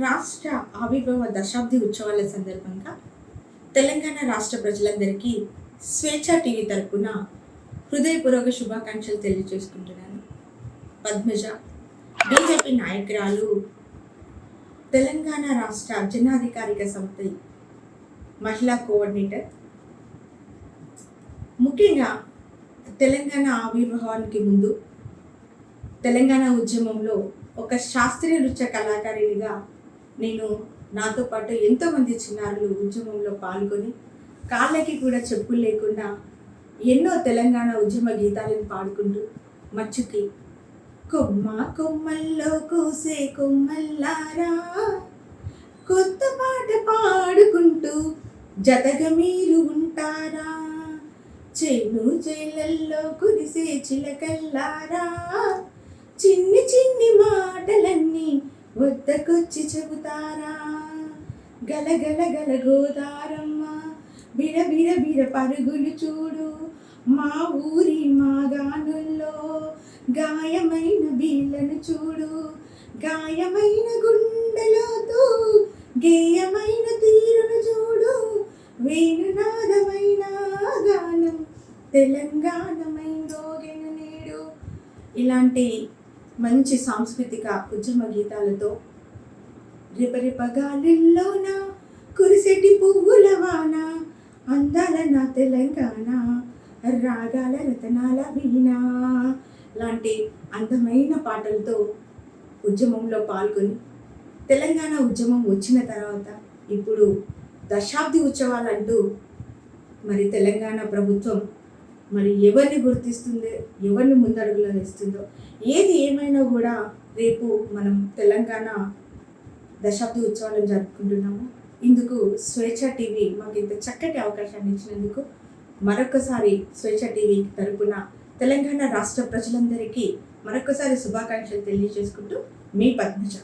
రాష్ట్ర ఆవిర్భావ దశాబ్ది ఉత్సవాల సందర్భంగా తెలంగాణ రాష్ట్ర ప్రజలందరికీ స్వేచ్ఛ టీవీ తరపున హృదయపూర్వక శుభాకాంక్షలు తెలియజేసుకుంటున్నాను. పద్మజ బీజేపీ నాయకురాలు తెలంగాణ రాష్ట్ర జనాధికారిక సంస్థ మహిళా కోఆర్డినేటర్. ముఖ్యంగా తెలంగాణ ఆవిర్భావానికి ముందు తెలంగాణ ఉద్యమంలో ఒక శాస్త్రీయ నృత్య కళాకారిణిగా నేను నాతో పాటు ఎంతోమంది చిన్నారులు ఉద్యమంలో పాల్గొని కాళ్ళకి కూడా చెప్పులు లేకుండా ఎన్నో తెలంగాణ ఉద్యమ గీతాలను పాడుకుంటూ మచ్చుకి కొమ్మ కొమ్మల్లో కూసే కొమ్మల్లారా కొత్త పాట పాడుకుంటూ జతగా మీరు ఉంటారా చేను చేలల్లో కురిసే చిలకల్లారా చిన్ని చిన్ని మాటలన్నీ వద్దకొచ్చి చెబుతారా? గలగల గల గోదారమ్మ బిడ బిడ బిడ పరుగులు చూడు. మా ఊరి మా గానుల్లో గాయమైన బీళ్ళను చూడు. గాయమైన గుండెలోతూ గేయమైన తీరును చూడు. వేణునాదమైన గానం తెలంగాణమైందోగెను నేడు. ఇలాంటి మంచి సాంస్కృతిక ఉద్యమ గీతాలతో రిపరిపగాలుల్లోన కురిసెటి పువ్వుల వాన అందాల నా తెలంగాణ రాగాల రతనాల వీణ. లాంటి అందమైన పాటలతో ఉద్యమంలో పాల్గొని తెలంగాణ ఉద్యమం వచ్చిన తర్వాత ఇప్పుడు దశాబ్ది ఉత్సవాలంటూ మరి తెలంగాణ ప్రభుత్వం మరి ఎవరిని గుర్తిస్తుందో ఎవరిని ముందడుగులో వేస్తుందో ఏది ఏమైనా కూడా రేపు మనం తెలంగాణ దశాబ్ది ఉత్సవాలను జరుపుకుంటున్నాము. ఇందుకు స్వేచ్ఛ టీవీ మాకు ఇంత చక్కటి అవకాశాన్ని ఇచ్చినందుకు మరొకసారి స్వేచ్ఛ టీవీ తరపున తెలంగాణ రాష్ట్ర ప్రజలందరికీ మరొకసారి శుభాకాంక్షలు తెలియజేసుకుంటూ మీ పద్మజ.